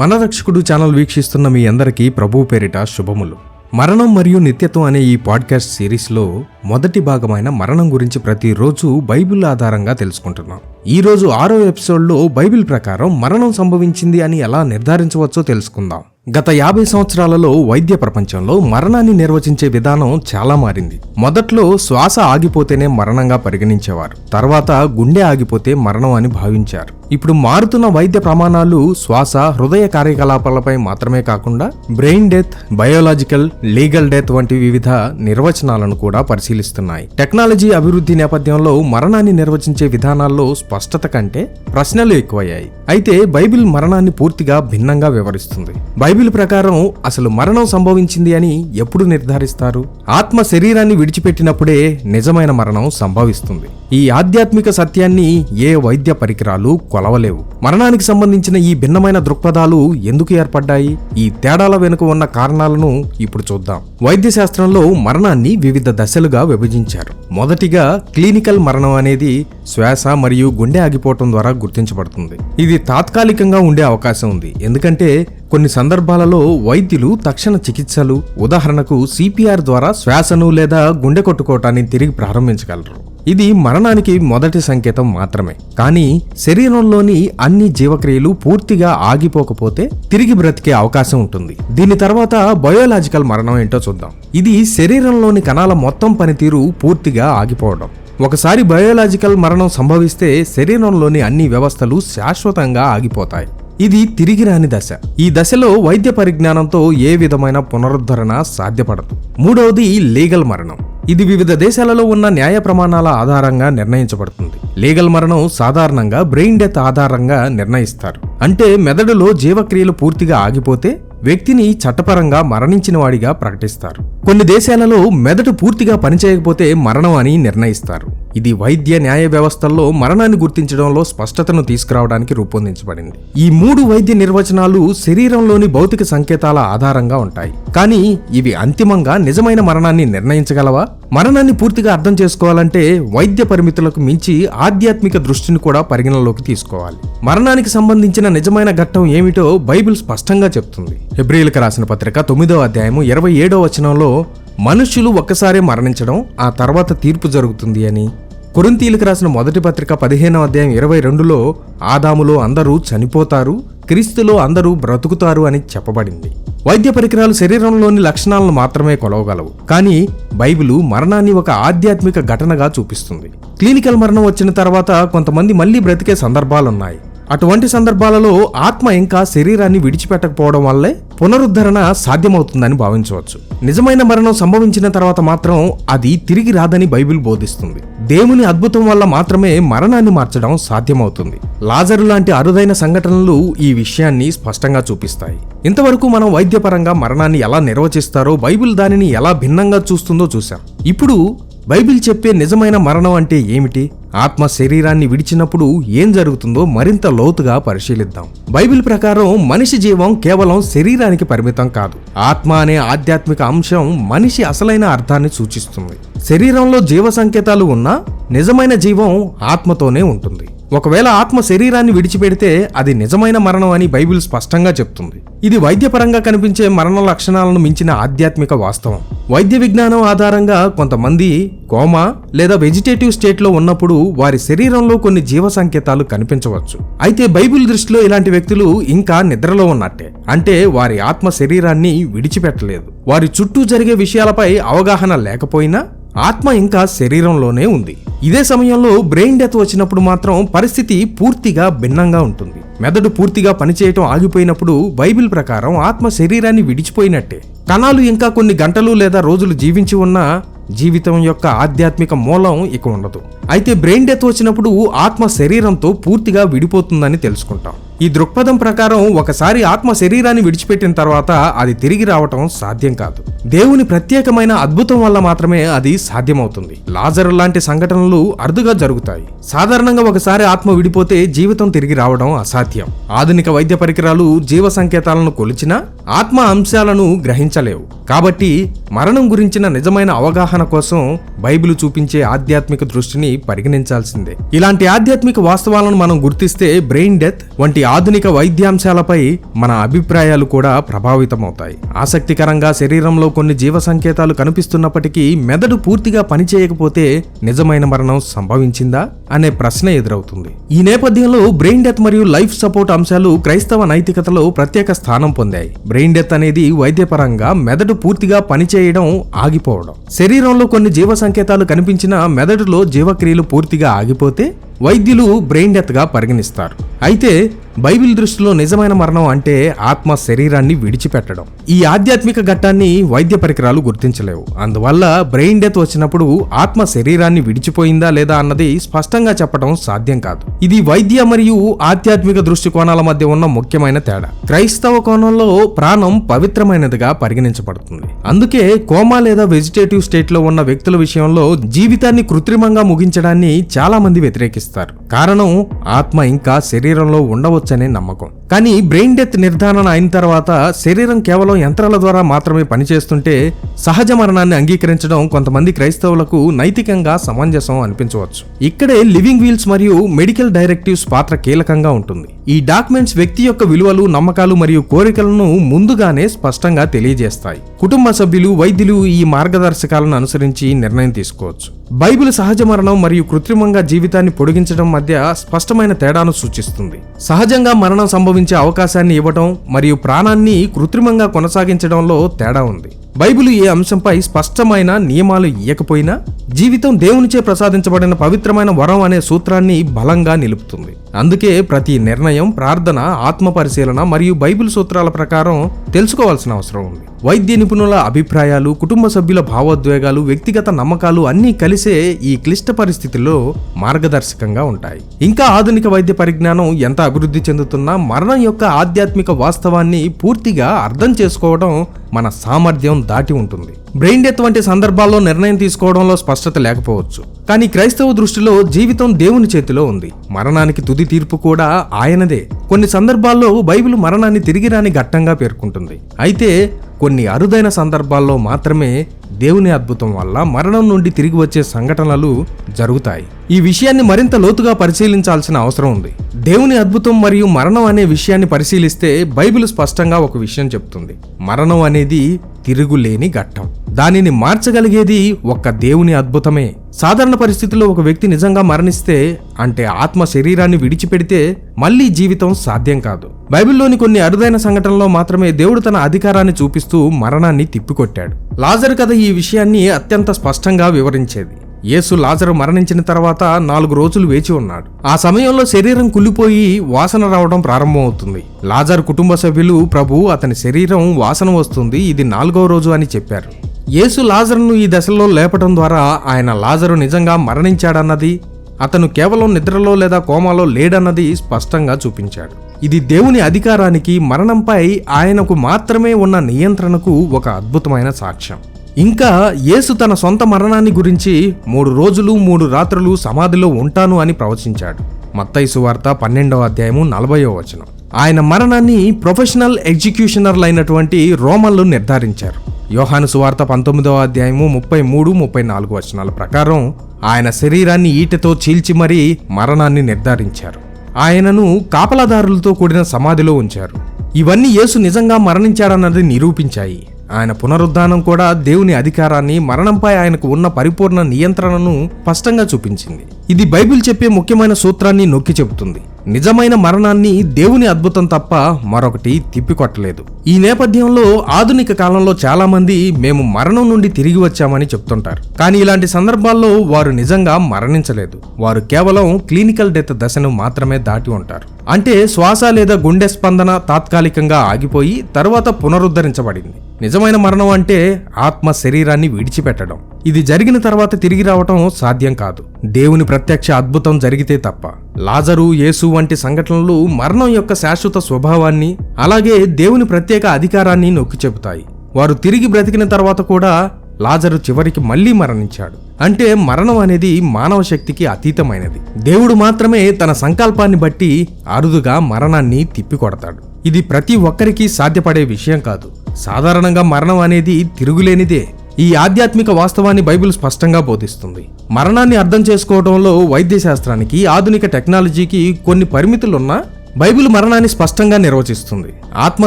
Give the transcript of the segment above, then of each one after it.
మన రక్షకుడు ఛానల్ వీక్షిస్తున్న మీ అందరికీ ప్రభు పేరిట శుభములు. మరణం మరియు నిత్యత్వం అనే ఈ పాడ్కాస్ట్ సిరీస్లో మొదటి భాగమైన మరణం గురించి ప్రతిరోజు బైబిల్ ఆధారంగా తెలుసుకుంటున్నాం. ఈ రోజు ఆరో ఎపిసోడ్లో బైబిల్ ప్రకారం మరణం సంభవించింది అని ఎలా నిర్ధారించవచ్చో తెలుసుకుందాం. గత యాభై సంవత్సరాలలో వైద్య ప్రపంచంలో మరణాన్ని నిర్వచించే విధానం చాలా మారింది. మొదట్లో శ్వాస ఆగిపోతేనే మరణంగా పరిగణించేవారు. తర్వాత గుండె ఆగిపోతే మరణం అని భావించారు. ఇప్పుడు మారుతున్న వైద్య ప్రమాణాలు శ్వాస హృదయ కార్యకలాపాలపై మాత్రమే కాకుండా brain death biological legal death వంటి వివిధ నిర్వచనాలను కూడా పరిశీలిస్తున్నాయి. టెక్నాలజీ అభివృద్ధి నేపథ్యంలో మరణాన్ని నిర్వచించే విధానాల్లో స్పష్టత కంటే ప్రశ్నలు ఎక్కువయ్యాయి. అయితే బైబిల్ మరణాన్ని పూర్తిగా భిన్నంగా వివరిస్తుంది. బైబిల్ ప్రకారం అసలు మరణం సంభవించింది అని ఎప్పుడు నిర్ధారిస్తారు? ఆత్మ శరీరాన్ని విడిచిపెట్టినప్పుడే నిజమైన మరణం సంభవిస్తుంది. ఈ ఆధ్యాత్మిక సత్యాన్ని ఏ వైద్య పరికరాలు కొలవలేవు. మరణానికి సంబంధించిన ఈ భిన్నమైన దృక్పథాలు ఎందుకు ఏర్పడ్డాయి? ఈ తేడాల వెనుక ఉన్న కారణాలను ఇప్పుడు చూద్దాం. వైద్య శాస్త్రంలో మరణాన్ని వివిధ దశలుగా విభజించారు. మొదటిగా క్లినికల్ మరణం అనేది శ్వాస మరియు గుండె ఆగిపోవటం ద్వారా గుర్తించబడుతుంది. ఇది తాత్కాలికంగా ఉండే అవకాశం ఉంది. ఎందుకంటే కొన్ని సందర్భాలలో వైద్యులు తక్షణ చికిత్సలు ఉదాహరణకు సిపిఆర్ ద్వారా శ్వాసను లేదా గుండె కొట్టుకోవటాన్ని తిరిగి ప్రారంభించగలరు. ఇది మరణానికి మొదటి సంకేతం మాత్రమే. కానీ శరీరంలోని అన్ని జీవక్రియలు పూర్తిగా ఆగిపోకపోతే తిరిగి బ్రతికే అవకాశం ఉంటుంది. దీని తర్వాత బయోలాజికల్ మరణం ఏంటో చూద్దాం. ఇది శరీరంలోని కణాల మొత్తం పనితీరు పూర్తిగా ఆగిపోవడం. ఒకసారి బయోలాజికల్ మరణం సంభవిస్తే శరీరంలోని అన్ని వ్యవస్థలు శాశ్వతంగా ఆగిపోతాయి. ఇది తిరిగి రాని దశ. ఈ దశలో వైద్య పరిజ్ఞానంతో ఏ విధమైన పునరుద్ధరణ సాధ్యపడదు. మూడవది లీగల్ మరణం. ఇది వివిధ దేశాలలో ఉన్న న్యాయ ప్రమాణాల ఆధారంగా నిర్ణయించబడుతుంది. లీగల్ మరణం సాధారణంగా బ్రెయిన్ డెత్ ఆధారంగా నిర్ణయిస్తారు. అంటే మెదడులో జీవక్రియలు పూర్తిగా ఆగిపోతే వ్యక్తిని చట్టపరంగా మరణించిన వాడిగా ప్రకటిస్తారు. కొన్ని దేశాలలో మెదడు పూర్తిగా పనిచేయకపోతే మరణం అని నిర్ణయిస్తారు. ఇది వైద్య న్యాయ వ్యవస్థల్లో మరణాన్ని గుర్తించడంలో స్పష్టతను తీసుకురావడానికి రూపొందించబడింది. ఈ మూడు వైద్య నిర్వచనాలు శరీరంలోని భౌతిక సంకేతాల ఆధారంగా ఉంటాయి. కానీ ఇవి అంతిమంగా నిజమైన మరణాన్ని నిర్ణయించగలవా? మరణాన్ని పూర్తిగా అర్థం చేసుకోవాలంటే వైద్య పరిమితులకు మించి ఆధ్యాత్మిక దృష్టిని కూడా పరిగణలోకి తీసుకోవాలి. మరణానికి సంబంధించిన నిజమైన ఘట్టం ఏమిటో బైబిల్ స్పష్టంగా చెప్తుంది. హెబ్రిలకు రాసిన పత్రిక తొమ్మిదో అధ్యాయము ఇరవై ఏడో వచనంలో మనుష్యులు ఒక్కసారే మరణించడం ఆ తర్వాత తీర్పు జరుగుతుంది అని కొరింతీలకు రాసిన మొదటి పత్రిక పదిహేనవ అధ్యాయం ఇరవై రెండులో ఆదాములో అందరూ చనిపోతారు క్రీస్తులో అందరూ బ్రతుకుతారు అని చెప్పబడింది. వైద్య పరికరాలు శరీరంలోని లక్షణాలను మాత్రమే కొలవగలవు కానీ బైబిలు మరణాన్ని ఒక ఆధ్యాత్మిక ఘటనగా చూపిస్తుంది. క్లినికల్ మరణం వచ్చిన తర్వాత కొంతమంది మళ్ళీ బ్రతికే సందర్భాలున్నాయి. అటువంటి సందర్భాలలో ఆత్మ ఇంకా శరీరాన్ని విడిచిపెట్టకపోవడం వల్లే పునరుద్ధరణ సాధ్యమవుతుందని భావించవచ్చు. నిజమైన మరణం సంభవించిన తర్వాత మాత్రం అది తిరిగి రాదని బైబిల్ బోధిస్తుంది. దేవుని అద్భుతం వల్ల మాత్రమే మరణాన్ని మార్చడం సాధ్యమవుతుంది. లాజరు లాంటి అరుదైన సంఘటనలు ఈ విషయాన్ని స్పష్టంగా చూపిస్తాయి. ఇంతవరకు మనం వైద్యపరంగా మరణాన్ని ఎలా నిర్వచిస్తారో బైబిల్ దానిని ఎలా భిన్నంగా చూస్తుందో చూశాం. ఇప్పుడు బైబిల్ చెప్పే నిజమైన మరణం అంటే ఏమిటి? ఆత్మ శరీరాన్ని విడిచినప్పుడు ఏం జరుగుతుందో మరింత లోతుగా పరిశీలిద్దాం. బైబిల్ ప్రకారం మనిషి జీవం కేవలం శరీరానికి పరిమితం కాదు. ఆత్మ అనే ఆధ్యాత్మిక అంశం మనిషి అసలైన అర్థాన్ని సూచిస్తుంది. శరీరంలో జీవ సంకేతాలు ఉన్నా నిజమైన జీవం ఆత్మతోనే ఉంటుంది. ఒకవేళ ఆత్మ శరీరాన్ని విడిచిపెడితే అది నిజమైన మరణం అని బైబిల్ స్పష్టంగా చెప్తుంది. ఇది వైద్యపరంగా కనిపించే మరణ లక్షణాలను మించిన ఆధ్యాత్మిక వాస్తవం. వైద్య విజ్ఞానం ఆధారంగా కొంతమంది కోమా లేదా వెజిటేటివ్ స్టేట్లో ఉన్నప్పుడు వారి శరీరంలో కొన్ని జీవ సంకేతాలు కనిపించవచ్చు. అయితే బైబిల్ దృష్టిలో ఇలాంటి వ్యక్తులు ఇంకా నిద్రలో ఉన్నట్టే. అంటే వారి ఆత్మ శరీరాన్ని విడిచిపెట్టలేదు. వారి చుట్టూ జరిగే విషయాలపై అవగాహన లేకపోయినా ఆత్మ ఇంకా శరీరంలోనే ఉంది. ఇదే సమయంలో బ్రెయిన్ డెత్ వచ్చినప్పుడు మాత్రం పరిస్థితి పూర్తిగా భిన్నంగా ఉంటుంది. మెదడు పూర్తిగా పనిచేయటం ఆగిపోయినప్పుడు బైబిల్ ప్రకారం ఆత్మ శరీరాన్ని విడిచిపోయినట్టే. కణాలు ఇంకా కొన్ని గంటలు లేదా రోజులు జీవించి ఉన్నా జీవితం యొక్క ఆధ్యాత్మిక మూలం ఇక ఉండదు. అయితే బ్రెయిన్ డెత్ వచ్చినప్పుడు ఆత్మ శరీరంతో పూర్తిగా విడిపోతుందని తెలుసుకుంటాం. ఈ దృక్పథం ప్రకారం ఒకసారి ఆత్మ శరీరాన్ని విడిచిపెట్టిన తర్వాత అది తిరిగి రావటం సాధ్యం కాదు. దేవుని ప్రత్యేకమైన అద్భుతం వల్ల మాత్రమే అది సాధ్యమవుతుంది. లాజరు లాంటి సంఘటనలు అరుదుగా జరుగుతాయి. సాధారణంగా ఒకసారి ఆత్మ విడిపోతే జీవితం తిరిగి రావడం అసాధ్యం. ఆధునిక వైద్య పరికరాలు జీవ సంకేతాలను కొలిచినా ఆత్మ అంశాలను గ్రహించలేవు. కాబట్టి మరణం గురించిన నిజమైన అవగాహన కోసం బైబిల్ చూపించే ఆధ్యాత్మిక దృష్టిని పరిగణించాల్సిందే. ఇలాంటి ఆధ్యాత్మిక వాస్తవాలను మనం గుర్తిస్తే బ్రెయిన్ డెత్ వంటి ఆధునిక వైద్యాంశాలపై మన అభిప్రాయాలు కూడా ప్రభావితమవుతాయి. ఆసక్తికరంగా శరీరంలో కొన్ని జీవ సంకేతాలు కనిపిస్తున్నప్పటికీ మెదడు పూర్తిగా పనిచేయకపోతే నిజమైన మరణం సంభవించిందా అనే ప్రశ్న ఎదురవుతుంది. ఈ నేపథ్యంలో బ్రెయిన్ డెత్ మరియు లైఫ్ సపోర్ట్ అంశాలు క్రైస్తవ నైతికతలో ప్రత్యేక స్థానం పొందాయి. బ్రెయిన్ డెత్ అనేది వైద్యపరంగా మెదడు పూర్తిగా పనిచేయడం ఆగిపోవడం. శరీరంలో కొన్ని జీవ సంకేతాలు కనిపించిన మెదడులో జీవక్రియలు పూర్తిగా ఆగిపోతే వైద్యులు బ్రెయిన్ డెత్గా పరిగణిస్తారు. అయితే బైబిల్ దృష్టిలో నిజమైన మరణం అంటే ఆత్మ శరీరాన్ని విడిచిపెట్టడం. ఈ ఆధ్యాత్మిక ఘట్టాన్ని వైద్య పరికరాలు గుర్తించలేవు. అందువల్ల బ్రెయిన్ డెత్ వచ్చినప్పుడు ఆత్మ శరీరాన్ని విడిచిపోయిందా లేదా అన్నది స్పష్టంగా చెప్పడం సాధ్యం కాదు. ఇది వైద్య మరియు ఆధ్యాత్మిక దృష్టికోణాల మధ్య ఉన్న ముఖ్యమైన తేడా. క్రైస్తవ కోణంలో ప్రాణం పవిత్రమైనదిగా పరిగణించబడుతుంది. అందుకే కోమా లేదా వెజిటేటివ్ స్టేట్లో ఉన్న వ్యక్తుల విషయంలో జీవితాన్ని కృత్రిమంగా ముగించడాన్ని చాలా మంది వ్యతిరేకిస్తారు. కారణం ఆత్మ ఇంకా శరీరంలో ఉండవచ్చనే నమ్మకం. కానీ బ్రెయిన్ డెత్ నిర్ధారణ అయిన తర్వాత శరీరం కేవలం యంత్రాల ద్వారా మాత్రమే పనిచేస్తుంటే సహజ మరణాన్ని అంగీకరించడం కొంతమంది క్రైస్తవులకు నైతికంగా సమంజసం అనిపించవచ్చు. ఇక్కడే లివింగ్ వీల్స్ మరియు మెడికల్ డైరెక్టివ్స్ పాత్ర కీలకంగా ఉంటుంది. ఈ డాక్యుమెంట్స్ వ్యక్తి యొక్క విలువలు నమ్మకాలు మరియు కోరికలను ముందుగానే స్పష్టంగా తెలియజేస్తాయి. కుటుంబ సభ్యులు వైద్యులు ఈ మార్గదర్శకాలను అనుసరించి నిర్ణయం తీసుకోవచ్చు. బైబిల్ సహజ మరణం మరియు కృత్రిమంగా జీవితాన్ని పొడిగించడం మధ్య స్పష్టమైన తేడాను సూచిస్తుంది. సహజంగా మరణం సంభవించే అవకాశాన్ని ఇవ్వటం మరియు ప్రాణాన్ని కృత్రిమంగా కొనసాగించడంలో తేడా ఉంది. బైబిల్ ఏ అంశంపై స్పష్టమైన నియమాలు ఇయ్యకపోయినా జీవితం దేవునిచే ప్రసాదించబడిన పవిత్రమైన వరం అనే సూత్రాన్ని బలంగా నిలుపుతుంది. అందుకే ప్రతి నిర్ణయం ప్రార్థన ఆత్మ పరిశీలన మరియు బైబిల్ సూత్రాల ప్రకారం తెలుసుకోవాల్సిన అవసరం ఉంది. వైద్య నిపుణుల అభిప్రాయాలు కుటుంబ సభ్యుల భావోద్వేగాలు వ్యక్తిగత నమ్మకాలు అన్నీ కలిసే ఈ క్లిష్ట పరిస్థితుల్లో మార్గదర్శకంగా ఉంటాయి. ఇంకా ఆధునిక వైద్య పరిజ్ఞానం ఎంత అభివృద్ధి చెందుతున్నా మరణం యొక్క ఆధ్యాత్మిక వాస్తవాన్ని పూర్తిగా అర్థం చేసుకోవడం మన సామర్థ్యం దాటి ఉంటుంది. బ్రెయిన్ డెత్ వంటి సందర్భాల్లో నిర్ణయం తీసుకోవడంలో స్పష్టత లేకపోవచ్చు. కానీ క్రైస్తవ దృష్టిలో జీవితం దేవుని చేతిలో ఉంది. మరణానికి తుది తీర్పు కూడా ఆయనదే. కొన్ని సందర్భాల్లో బైబిల్ మరణాన్ని తిరిగి రాని ఘట్టంగా పేర్కొంటుంది. అయితే కొన్ని అరుదైన సందర్భాల్లో మాత్రమే దేవుని అద్భుతం వల్ల మరణం నుండి తిరిగి వచ్చే సంఘటనలు జరుగుతాయి. ఈ విషయాన్ని మరింత లోతుగా పరిశీలించాల్సిన అవసరం ఉంది. దేవుని అద్భుతం మరియు మరణం అనే విషయాన్ని పరిశీలిస్తే బైబిల్ స్పష్టంగా ఒక విషయం చెప్తుంది. మరణం అనేది తిరుగులేని ఘట్టం. దానిని మార్చగలిగేది ఒక్క దేవుని అద్భుతమే. సాధారణ పరిస్థితుల్లో ఒక వ్యక్తి నిజంగా మరణిస్తే అంటే ఆత్మ శరీరాన్ని విడిచిపెడితే మళ్ళీ జీవితం సాధ్యం కాదు. బైబిల్లోని కొన్ని అరుదైన సంఘటనలో మాత్రమే దేవుడు తన అధికారాన్ని చూపిస్తూ మరణాన్ని తిప్పికొట్టాడు. లాజర్ కథ ఈ విషయాన్ని అత్యంత స్పష్టంగా వివరించేది. యేసు లాజరు మరణించిన తర్వాత నాలుగు రోజులు వేచి ఉన్నాడు. ఆ సమయంలో శరీరం కుళ్ళిపోయి వాసన రావడం ప్రారంభమవుతుంది. లాజర్ కుటుంబ సభ్యులు ప్రభు అతని శరీరం వాసన వస్తుంది ఇది నాలుగవ రోజు అని చెప్పారు. యేసు లాజరును ఈ దశలో లేపటం ద్వారా ఆయన లాజరు నిజంగా మరణించాడన్నది అతను కేవలం నిద్రలో లేదా కోమాలో లేడన్నది స్పష్టంగా చూపించాడు. ఇది దేవుని అధికారానికి మరణంపై ఆయనకు మాత్రమే ఉన్న నియంత్రణకు ఒక అద్భుతమైన సాక్ష్యం. ఇంకా యేసు తన సొంత మరణాన్ని గురించి మూడు రోజులు మూడు రాత్రులు సమాధిలో ఉంటాను అని ప్రవచించాడు. మత్తయి సువార్త పన్నెండవ అధ్యాయము నలభయో వచనం. ఆయన మరణాన్ని ప్రొఫెషనల్ ఎగ్జిక్యూషనర్లైనటువంటి రోమన్లు నిర్ధారించారు. యోహాను సువార్త పంతొమ్మిదవ అధ్యాయము ముప్పై మూడు ముప్పై నాలుగు వచనాల ప్రకారం ఆయన శరీరాన్ని ఈటెతో చీల్చి మరీ మరణాన్ని నిర్ధారించారు. ఆయనను కాపలాదారులతో కూడిన సమాధిలో ఉంచారు. ఇవన్నీ యేసు నిజంగా మరణించాడన్నది నిరూపించాయి. ఆయన పునరుద్ధానం కూడా దేవుని అధికారాన్ని మరణంపై ఆయనకు ఉన్న పరిపూర్ణ నియంత్రణను స్పష్టంగా చూపించింది. ఇది బైబిల్ చెప్పే ముఖ్యమైన సూత్రాన్ని నొక్కి చెబుతుంది. నిజమైన మరణాన్ని దేవుని అద్భుతం తప్ప మరొకటి తిప్పికొట్టలేదు. ఈ నేపథ్యంలో ఆధునిక కాలంలో చాలా మంది మేము మరణం నుండి తిరిగి వచ్చామని చెప్తుంటారు. కానీ ఇలాంటి సందర్భాల్లో వారు నిజంగా మరణించలేదు. వారు కేవలం క్లినికల్ డెత్ దశను మాత్రమే దాటి ఉంటారు. అంటే శ్వాస లేదా గుండె స్పందన తాత్కాలికంగా ఆగిపోయి తర్వాత పునరుద్ధరించబడింది. నిజమైన మరణం అంటే ఆత్మ శరీరాన్ని విడిచిపెట్టడం. ఇది జరిగిన తర్వాత తిరిగి రావటం సాధ్యం కాదు. దేవుని ప్రత్యక్ష అద్భుతం జరిగితే తప్ప. లాజరు యేసు వంటి సంఘటనలు మరణం యొక్క శాశ్వత స్వభావాన్ని అలాగే దేవుని ప్రత్యేక అధికారాన్ని నొక్కి చెబుతాయి. వారు తిరిగి బ్రతికిన తర్వాత కూడా లాజరు చివరికి మళ్ళీ మరణించాడు. అంటే మరణం అనేది మానవ శక్తికి అతీతమైనది. దేవుడు మాత్రమే తన సంకల్పాన్ని బట్టి అరుదుగా మరణాన్ని తిప్పికొడతాడు. ఇది ప్రతి ఒక్కరికి సాధ్యపడే విషయం కాదు. సాధారణంగా మరణం అనేది తిరుగులేనిదే. ఈ ఆధ్యాత్మిక వాస్తవాన్ని బైబిల్ స్పష్టంగా బోధిస్తుంది. మరణాన్ని అర్థం చేసుకోవడంలో వైద్య శాస్త్రానికి ఆధునిక టెక్నాలజీకి కొన్ని పరిమితులున్నా బైబిల్ మరణాన్ని స్పష్టంగా నిర్వచిస్తుంది. ఆత్మ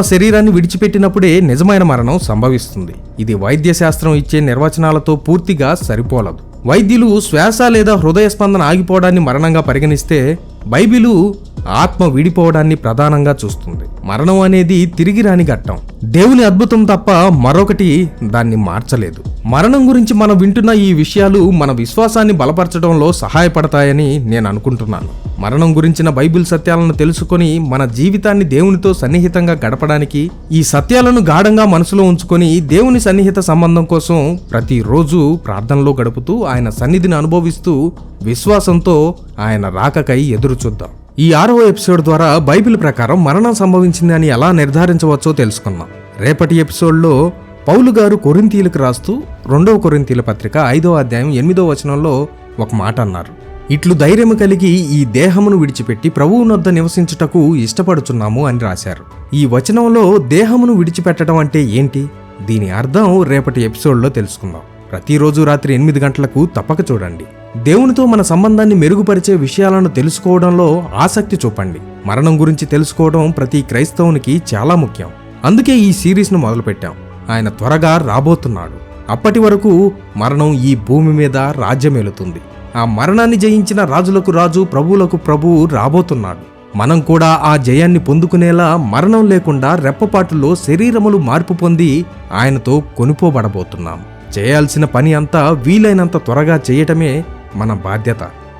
శరీరాన్ని విడిచిపెట్టినప్పుడే నిజమైన మరణం సంభవిస్తుంది. ఇది వైద్య శాస్త్రం ఇచ్చే నిర్వచనాలతో పూర్తిగా సరిపోలదు. వైద్యులు శ్వాస లేదా హృదయ స్పందన ఆగిపోవడాన్ని మరణంగా పరిగణిస్తే బైబిలు ఆత్మ విడిపోవడాన్ని ప్రధానంగా చూస్తుంది. మరణం అనేది తిరిగి రాని ఘట్టం. దేవుని అద్భుతం తప్ప మరొకటి దాన్ని మార్చలేదు. మరణం గురించి మనం వింటున్న ఈ విషయాలు మన విశ్వాసాన్ని బలపరచడంలో సహాయపడతాయని నేను అనుకుంటున్నాను. మరణం గురించిన బైబిల్ సత్యాలను తెలుసుకొని మన జీవితాన్ని దేవునితో సన్నిహితంగా గడపడానికి ఈ సత్యాలను గాఢంగా మనసులో ఉంచుకొని దేవుని సన్నిహిత సంబంధం కోసం ప్రతిరోజు ప్రార్థనలో గడుపుతూ ఆయన సన్నిధిని అనుభవిస్తూ విశ్వాసంతో ఆయన రాకకై ఎదురు చూద్దాం ఈ ఆరవ ఎపిసోడ్ ద్వారా బైబిల్ ప్రకారం మరణం సంభవించింది అని ఎలా నిర్ధారించవచ్చో తెలుసుకున్నాం రేపటి ఎపిసోడ్లో పౌలు గారు కొరింతీలకు రాస్తూ రెండవ కొరింతీల పత్రిక ఐదో అధ్యాయం ఎనిమిదో వచనంలో ఒక మాట అన్నారు. ఇట్లు ధైర్యము కలిగి ఈ దేహమును విడిచిపెట్టి ప్రభువునొద్ద నివసించుటకు ఇష్టపడుచున్నాము అని రాశారు. ఈ వచనంలో దేహమును విడిచిపెట్టడం అంటే ఏంటి? దీని అర్థం రేపటి ఎపిసోడ్లో తెలుసుకుందాం. ప్రతిరోజు రాత్రి ఎనిమిది గంటలకు తప్పక చూడండి. దేవునితో మన సంబంధాన్ని మెరుగుపరిచే విషయాలను తెలుసుకోవడంలో ఆసక్తి చూపండి. మరణం గురించి తెలుసుకోవడం ప్రతి క్రైస్తవునికి చాలా ముఖ్యం. అందుకే ఈ సిరీస్ను మొదలుపెట్టాం. ఆయన త్వరగా రాబోతున్నాడు. అప్పటి వరకు మరణం ఈ భూమి మీద రాజ్యమేలుతుంది. ఆ మరణాన్ని జయించిన రాజులకు రాజు ప్రభువులకు ప్రభువు రాబోతున్నాడు. మనం కూడా ఆ జయాన్ని పొందుకునేలా మరణం లేకుండా రెప్పపాటులో శరీరములు మార్పు పొంది ఆయనతో కొనుపోబడబోతున్నాం చేయాల్సిన పని అంతా వీలైనంత త్వరగా చేయటమే మన బాధ్యత.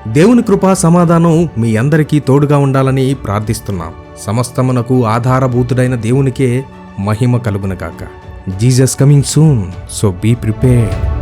దేవుని కృపా సమాధానం మీ అందరికీ తోడుగా ఉండాలని ప్రార్థిస్తున్నాం. సమస్తమునకు ఆధారభూతుడైన దేవునికే మహిమ కలుగునగాక Jesus coming soon so be prepared.